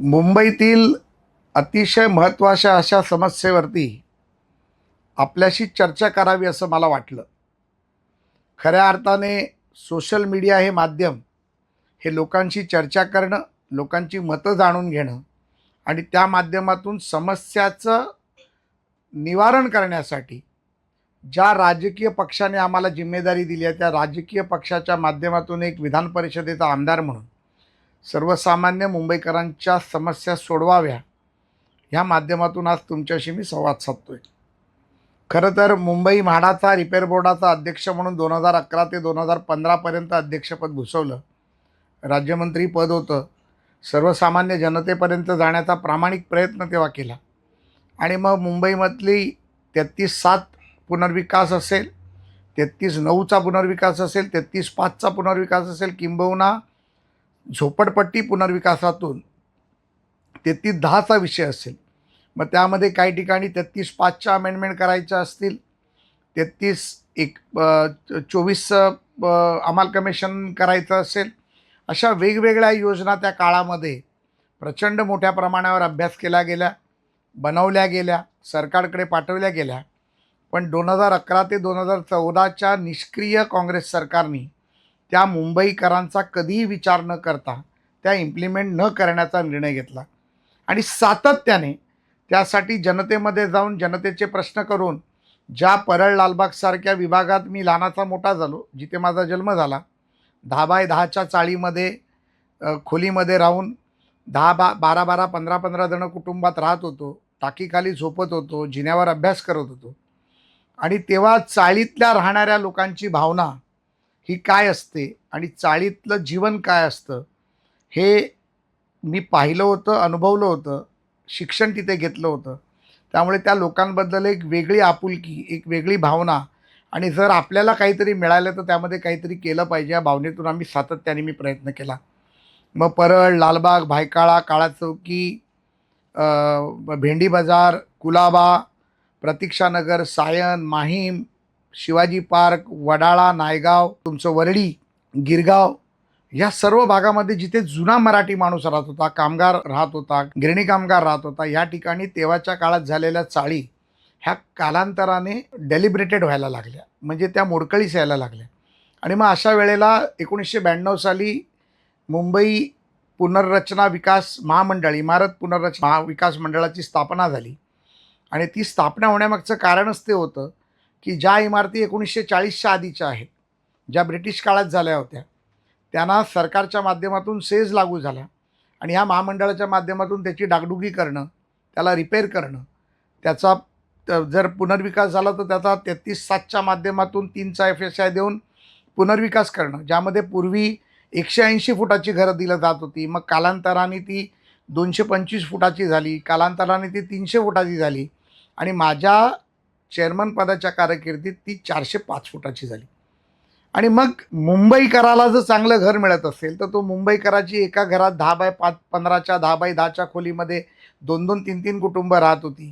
मुंबईतील अतिशय महत्त्वाच्या अशा समस्येवरती आपल्याशी चर्चा करावी असं मला वाटलं. खऱ्या अर्थाने सोशल मीडिया हे माध्यम हे लोकांशी चर्चा करणं लोकांची मतं जाणून घेणं आणि त्या माध्यमातून समस्याचं निवारण करण्यासाठी ज्या राजकीय पक्षाने आम्हाला जिम्मेदारी दिली आहे त्या राजकीय पक्षाच्या माध्यमातून एक विधान परिषदेचा आमदार म्हणून सर्वसामान्य मुंबईकरांच्या समस्या सोडवाव्या ह्या माध्यमातून आज तुमच्याशी मी संवाद साधतो आहे खरं तर मुंबई म्हाडाचा रिपेअर बोर्डाचा अध्यक्ष म्हणून दोन हजार अकरा ते दोन हजार पंधरापर्यंत अध्यक्षपद भूषवलं. राज्यमंत्री पद होतं. सर्वसामान्य जनतेपर्यंत जाण्याचा प्रामाणिक प्रयत्न तेव्हा केला. आणि मग मुंबईमधली तेहत्तीस सात पुनर्विकास असेल तेहत्तीस नऊचा पुनर्विकास असेल तेहत्तीस पाचचा पुनर्विकास असेल किंबहुना झोपडपट्टी पुनर्विकासातून तेहतीस दहाचा विषय असेल. मग त्यामध्ये काही ठिकाणी तेहतीस पाचच्या अमेंडमेंट करायच्या असतील. तेहतीस एक चोवीस अमाल कमिशन करायचं असेल. अशा वेगवेगळ्या योजना त्या काळामध्ये प्रचंड मोठ्या प्रमाणावर अभ्यास केला गेल्या बनवल्या गेल्या सरकारकडे पाठवल्या गेल्या. पण दोन हजार अकरा ते दोन हजार चौदाच्या निष्क्रिय काँग्रेस सरकारनी त्या मुंबईकरांचा कधीही विचार न करता त्या इम्प्लिमेंट न करण्याचा निर्णय घेतला. आणि सातत्याने त्यासाठी जनतेमध्ये जाऊन जनतेचे प्रश्न करून ज्या परळ लालबागसारख्या विभागात मी लहानाचा मोठा झालो जिथे माझा जन्म झाला दहा बाय दहाच्या चाळीमध्ये खोलीमध्ये राहून दहा बा बारा बारा पंधरा पंधरा जणं कुटुंबात राहत होतो टाकीखाली झोपत होतो जिन्यावर अभ्यास करत होतो. आणि तेव्हा चाळीतल्या राहणाऱ्या लोकांची भावना ही काय असते आणि चाळीतलं जीवन काय असतं हे मी पाहिलं होतं अनुभवलं होतं शिक्षण तिथे घेतलं होतं. त्यामुळे त्या लोकांबद्दल एक वेगळी आपुलकी एक वेगळी भावना आणि जर आपल्याला काहीतरी मिळालं तर त्यामध्ये काहीतरी केलं पाहिजे या भावनेतून आम्ही सातत्याने मी प्रयत्न केला. मग परळ लालबाग भायकाळा काळा चौकी भेंडी बाजार कुलाबा प्रतीक्षानगर सायन माहीम शिवाजी पार्क वडाळा नायगाव तुमचं वरळी गिरगाव या सर्व भागामध्ये जिथे जुना मराठी माणूस राहत होता कामगार राहत होता गिरणी कामगार राहत होता या ठिकाणी तेव्हाच्या काळात झालेल्या चाळी ह्या कालांतराने डेलिब्रेटेड व्हायला लागल्या. म्हणजे त्या मोडकळीस यायला लागल्या. आणि मग अशा वेळेला एकोणीसशे ब्याण्णव साली मुंबई पुनर्रचना विकास महामंडळ इमारत पुनर्रचना महाविकास मंडळाची स्थापना झाली. आणि ती स्थापना होण्यामागचं कारणच ते होतं की ज्या इमारती एकोणीसशे चाळीसच्या आधीच्या आहेत ज्या ब्रिटिश काळात झाल्या होत्या त्यांना सरकारच्या माध्यमातून सेज लागू झाला आणि ह्या महामंडळाच्या माध्यमातून त्याची डागडुगी करणं त्याला रिपेअर करणं त्याचा जर पुनर्विकास झाला तर त्याचा तेहतीस सातच्या माध्यमातून तीनचा एफ एस आय देऊन पुनर्विकास करणं ज्यामध्ये पूर्वी एकशे ऐंशी फुटाची घरं दिलं जात होती मग कालांतराने ती दोनशे पंचवीस फुटाची झाली कालांतराने ती तीनशे फुटाची झाली आणि माझ्या चेअरमन पदाच्या कारकिर्दीत ती चारशे पाच फुटाची झाली. आणि मग मुंबईकराला जर चांगलं घर मिळत असेल तर तो मुंबईकराची एका घरात दहा बाय पाच पंधराच्या दहा बाय दहाच्या खोलीमध्ये दोन दोन तीन तीन कुटुंब राहत होती.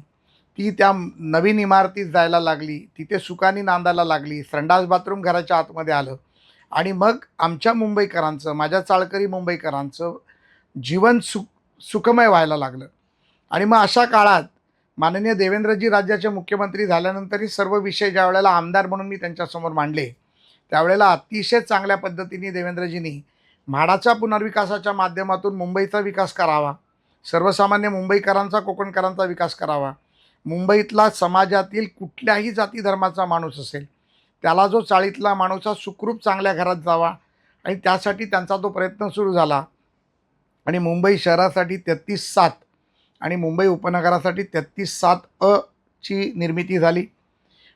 ती त्या नवीन इमारतीत जायला लागली तिथे सुखानी नांदायला लागली संडास बाथरूम घराच्या आतमध्ये आलं. आणि मग आमच्या मुंबईकरांचं माझ्या चाळकरी मुंबईकरांचं जीवन सुख सुखमय व्हायला लागलं. आणि मग अशा काळात माननीय देवेंद्रजी राज्याचे मुख्यमंत्री झाल्यानंतरही सर्व विषय ज्या वेळेला आमदार म्हणून मी त्यांच्यासमोर मांडले त्यावेळेला अतिशय चांगल्या पद्धतीने देवेंद्रजींनी म्हाडाच्या पुनर्विकासाच्या माध्यमातून मुंबईचा विकास करावा सर्वसामान्य मुंबईकरांचा कोकणकरांचा विकास करावा. मुंबईतला समाजातील कुठल्याही जाती धर्माचा माणूस असेल त्याला जो चाळीतला माणूस हा सुखरूप चांगल्या घरात जावा आणि त्यासाठी त्यांचा तो प्रयत्न सुरू झाला. आणि मुंबई शहरासाठी तेहतीस सात आणि मुंबई उपनगरासाठी तेहतीस सात अ ची निर्मिती झाली.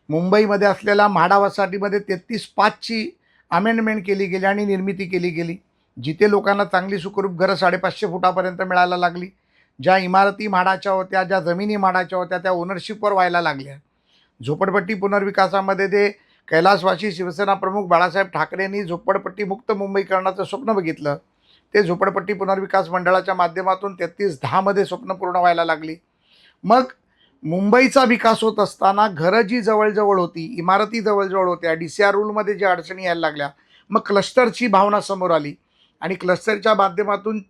मुंबईमध्ये असलेल्या म्हाडावासाठीमध्ये तेहतीस पाचची अमेंडमेंट केली गेली आणि निर्मिती केली गेली. जिथे लोकांना चांगली सुखरूप घरं साडेपाचशे फुटापर्यंत मिळायला लागली. ज्या इमारती म्हाडाच्या होत्या ज्या जमिनी म्हाडाच्या होत्या त्या ओनरशिपवर व्हायला लागल्या. झोपडपट्टी पुनर्विकासामध्ये ते कैलासवासी शिवसेना प्रमुख बाळासाहेब ठाकरेंनी झोपडपट्टी मुक्त मुंबई करण्याचं स्वप्न बघितलं. ते झोपडपट्टी पुनर्विकास मंडळाच्या माध्यमातून तेहतीस दहामध्ये स्वप्न पूर्ण व्हायला लागली. मग मुंबईचा विकास होत असताना घरं जी जवळजवळ होती इमारती जवळजवळ होत्या डी सी आर रूलमध्ये ज्या अडचणी यायला लागल्या मग क्लस्टरची भावना समोर आली. आणि क्लस्टरच्या माध्यमातून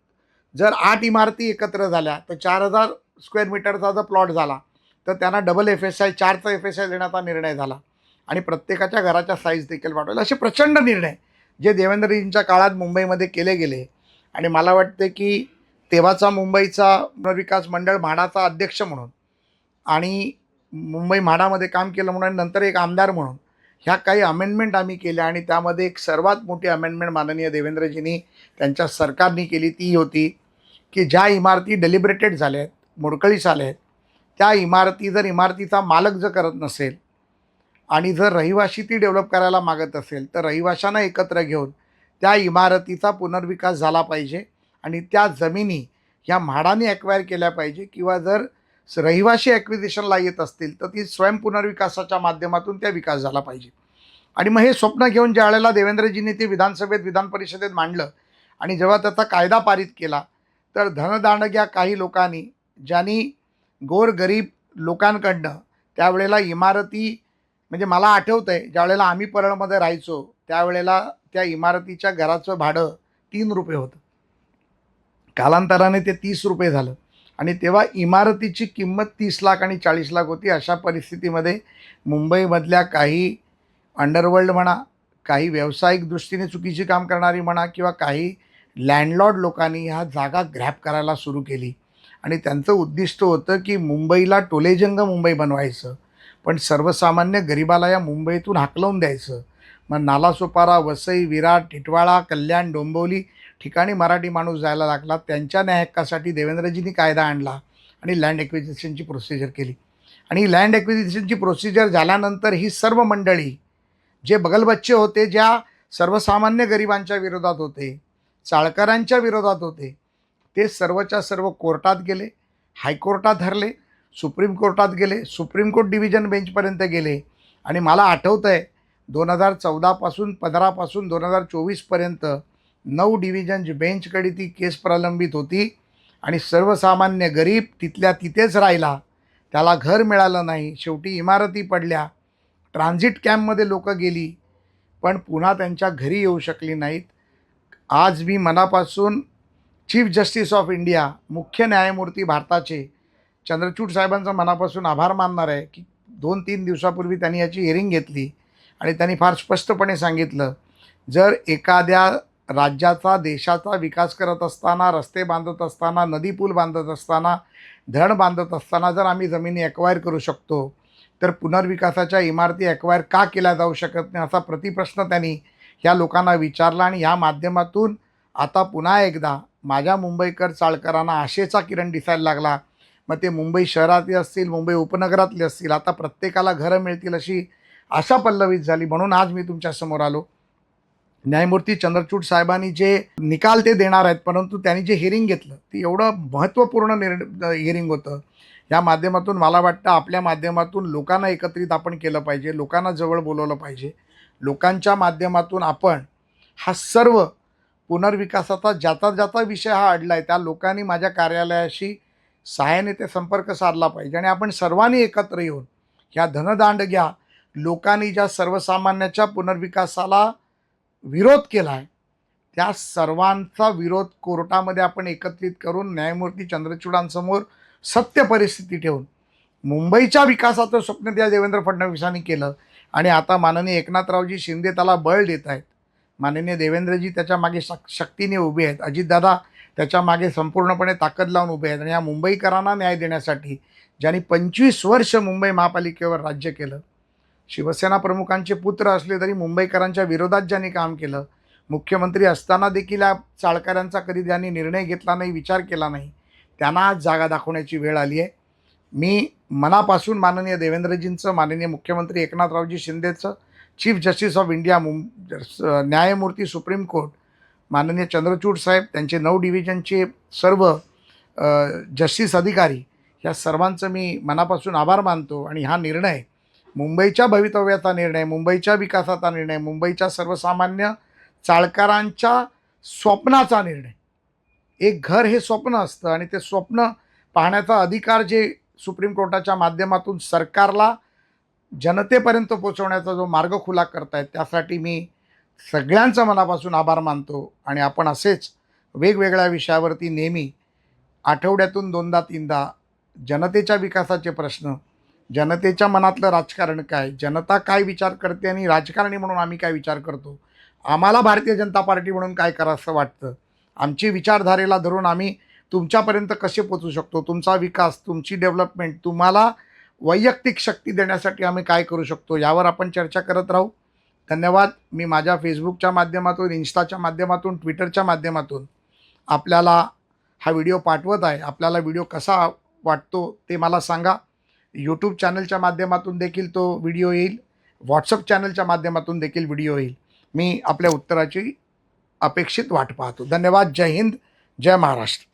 जर आठ इमारती एकत्र झाल्या तर चार हजार स्क्वेअर मीटरचा जर प्लॉट झाला तर त्यांना डबल एफ एस आय चारचा एफ एस आय देण्याचा निर्णय झाला. आणि प्रत्येकाच्या घराच्या साईज देखील वाढवला. असे प्रचंड निर्णय जे देवेंद्रजींच्या काळात मुंबईमध्ये केले गेले. आणि मला वाटते की तेव्हाचा मुंबईचा पुनर्विकास मंडळ म्हाडाचा अध्यक्ष म्हणून आणि मुंबई म्हाडामध्ये काम केलं म्हणून आणि नंतर एक आमदार म्हणून ह्या काही अमेंडमेंट आम्ही केल्या आणि त्यामध्ये एक सर्वात मोठी अमेंडमेंट माननीय देवेंद्रजींनी त्यांच्या सरकारनी केली ती होती की ज्या इमारती डेलिब्रेटेड झाल्या आहेत मोडकळीस आल्या आहेत त्या इमारती जर इमारतीचा मालक जर करत नसेल आणि जर रहिवाशी ती डेव्हलप करायला मागत असेल तर रहिवाशांना एकत्र घेऊन त्या इमारतीचा पुनर्विकास झाला पाहिजे आणि त्या जमिनी ह्या म्हाडाने ॲक्वायर केल्या पाहिजे किंवा जर रहिवाशी ॲक्विजिशनला येत असतील तर ती स्वयं पुनर्विकासाच्या माध्यमातून त्या विकास झाला पाहिजे. आणि मग हे स्वप्न घेऊन ज्या वेळेला देवेंद्रजींनी ते विधानसभेत विधान परिषदेत मांडलं आणि जेव्हा त्याचा कायदा पारित केला तर धनदांडग्या काही लोकांनी ज्यांनी गोरगरीब लोकांकडनं त्यावेळेला इमारती म्हणजे मला आठवतं आहे ज्यावेळेला आम्ही परळमध्ये राहायचो त्यावेळेला त्या इमारतीच्या घराचं भाडं तीन रुपये होतं. कालांतराने ते तीस रुपये झालं. आणि तेव्हा इमारतीची किंमत तीस लाख आणि चाळीस लाख होती. अशा परिस्थितीमध्ये मुंबईमधल्या काही अंडरवर्ल्ड म्हणा काही व्यावसायिक दृष्टीने चुकीची काम करणारी म्हणा किंवा काही लँडलॉर्ड लोकांनी ह्या जागा ग्रॅप करायला सुरू केली. आणि त्यांचं उद्दिष्ट होतं की मुंबईला टोलेजंग मुंबई बनवायचं. पण सर्वसामान्य गरिबाला या मुंबईतून हाकलवून द्यायचं. मग नालासोपारा वसई विराट टिटवाळा कल्याण डोंबिवली ठिकाणी मराठी माणूस जायला लागला. त्यांच्या न्याय हक्कासाठी देवेंद्रजींनी कायदा आणला आणि लँड ॲक्विजिशनची प्रोसिजर केली. आणि लँड ॲक्विजिशनची प्रोसिजर झाल्यानंतर ही सर्व मंडळी जे बगलबच्चे होते ज्या सर्वसामान्य गरिबांच्या विरोधात होते चाळकरांच्या विरोधात होते ते सर्वच्या सर्व कोर्टात गेले हायकोर्टात धरले सुप्रीम कोर्टात गेले सुप्रीम कोर्ट डिव्हिजन बेंचपर्यंत गेले. आणि मला आठवतं आहे दोन हजार चौदापासून पंधरापासून दोन हजार चोवीसपर्यंत नऊ डिव्हिजन बेंचकडे ती केस प्रलंबित होती. आणि सर्वसामान्य गरीब तिथल्या तिथेच राहिला. त्याला घर मिळालं नाही. शेवटी इमारती पडल्या. ट्रान्झिट कॅम्पमध्ये लोकं गेली. पण पुन्हा त्यांच्या घरी येऊ शकली नाहीत. आज मी मनापासून चीफ जस्टिस ऑफ इंडिया मुख्य न्यायमूर्ती भारताचे चंद्रचूड साहेबांचा मनापासून आभार मानणार आहे की दोन तीन दिवसापूर्वी त्यांनी याची हिअरिंग घेतली. आणि त्यांनी फार स्पष्टपणे सांगितलं जर एखाद्या राज्याचा देशाचा विकास करत असताना रस्ते बांधत असताना नदी पूल बांधत असताना धरण बांधत असताना जर आम्ही जमिनी ॲक्वायर करू शकतो तर पुनर्विकासाच्या इमारती ॲक्वायर का केल्या जाऊ शकत नाही असा प्रतिप्रश्न त्यांनी ह्या लोकांना विचारला आणि ह्या माध्यमातून आता पुन्हा एकदा माझ्या मुंबईकर चाळकरांना आशेचा किरण दिसायला लागला. मग ते मुंबई शहरातले असतील मुंबई उपनगरातले असतील आता प्रत्येकाला घरं मिळतील अशी आशा पल्लवित झाली म्हणून आज मी तुमच्यासमोर आलो. न्यायमूर्ती चंद्रचूड साहेबांनी जे निकाल ते देणार आहेत परंतु त्यांनी जे हिअरिंग घेतलं ते एवढं महत्त्वपूर्ण निर् हिअरिंग होतं. या माध्यमातून मला वाटतं आपल्या माध्यमातून लोकांना एकत्रित आपण केलं पाहिजे लोकांना जवळ बोलवलं पाहिजे. लोकांच्या माध्यमातून आपण हा सर्व पुनर्विकासाचा ज्याचा ज्याचा विषय हा अडला आहे त्या लोकांनी माझ्या कार्यालयाशी सहाय्याने ते संपर्क साधला पाहिजे आणि आपण सर्वांनी एकत्र येऊन ह्या धनदांड घ्या लोकांनी ज्या सर्वसामान्याच्या पुनर्विकासाला विरोध केला आहे त्या सर्वांचा विरोध कोर्टामध्ये आपण एकत्रित करून न्यायमूर्ती चंद्रचूडांसमोर सत्य परिस्थिती ठेवून मुंबईच्या विकासाचं स्वप्न त्या देवेंद्र फडणवीसांनी केलं आणि आता माननीय एकनाथरावजी शिंदे त्याला बळ देत आहेत. माननीय देवेंद्रजी त्याच्यामागे शक शक्तीने उभे आहेत. अजितदादा त्याच्यामागे संपूर्णपणे ताकद लावून उभे आहेत. आणि या मुंबईकरांना न्याय देण्यासाठी ज्यांनी पंचवीस वर्ष मुंबई महापालिकेवर राज्य केलं शिवसेना प्रमुखांचे पुत्र असले तरी मुंबईकरांच्या विरोधात ज्यांनी काम केलं मुख्यमंत्री असताना देखील या चाळकऱ्यांचा कधी त्यांनी निर्णय घेतला नाही विचार केला नाही त्यांना आज जागा दाखवण्याची वेळ आली आहे. मी मनापासून माननीय देवेंद्रजींचं माननीय मुख्यमंत्री एकनाथरावजी शिंदेचं चीफ जस्टिस ऑफ इंडिया मुं स- न्यायमूर्ती सुप्रीम कोर्ट माननीय चंद्रचूड साहेब त्यांचे नऊ डिव्हिजनचे सर्व जस्टिस अधिकारी या सर्वांचं मी मनापासून आभार मानतो आणि हा निर्णय मुंबईच्या भवितव्याचा निर्णय मुंबईच्या विकासाचा निर्णय मुंबईच्या सर्वसामान्य चाळकारांच्या स्वप्नाचा निर्णय. एक घर हे स्वप्न असतं आणि ते स्वप्न पाहण्याचा अधिकार जे सुप्रीम कोर्टाच्या माध्यमातून सरकारला जनतेपर्यंत पोचवण्याचा जो मार्ग खुला करतायत त्यासाठी मी सगळ्यांचा मनापासून आभार मानतो आणि आपण असेच वेगवेगळ्या विषयावरती नेहमी आठवड्यातून दोनदा तीनदा जनतेच्या विकासाचे प्रश्न जनतेच्या मनातलं राजकारण काय? जनता काय विचार करते आणि राजकारणी म्हणून आम्ही काय विचार करतो? आम्हाला भारतीय जनता पार्टी म्हणून काय करावंसं वाटतं? आमची विचारधारेला धरून आम्ही तुमच्यापर्यंत कसे पोचू शकतो? तुमचा विकास तुमची डेव्हलपमेंट तुम्हाला वैयक्तिक शक्ती देण्यासाठी आम्ही काय करू शकतो? यावर आपण चर्चा करत राहू. धन्यवाद. मी माझ्या फेसबुकच्या माध्यमातून इन्स्टाच्या माध्यमातून ट्विटरच्या माध्यमातून आपल्याला हा व्हिडिओ पाठवत आहे. आपल्याला व्हिडिओ कसा वाटतो ते मला सांगा. यूट्यूब चॅनलच्या माध्यमातून देखील तो व्हिडिओ येईल. व्हॉट्सअप चॅनलच्या माध्यमातून देखील व्हिडिओ येईल. मी आपल्या उत्तराची अपेक्षित वाट पाहतो. धन्यवाद. जय हिंद. जय महाराष्ट्र.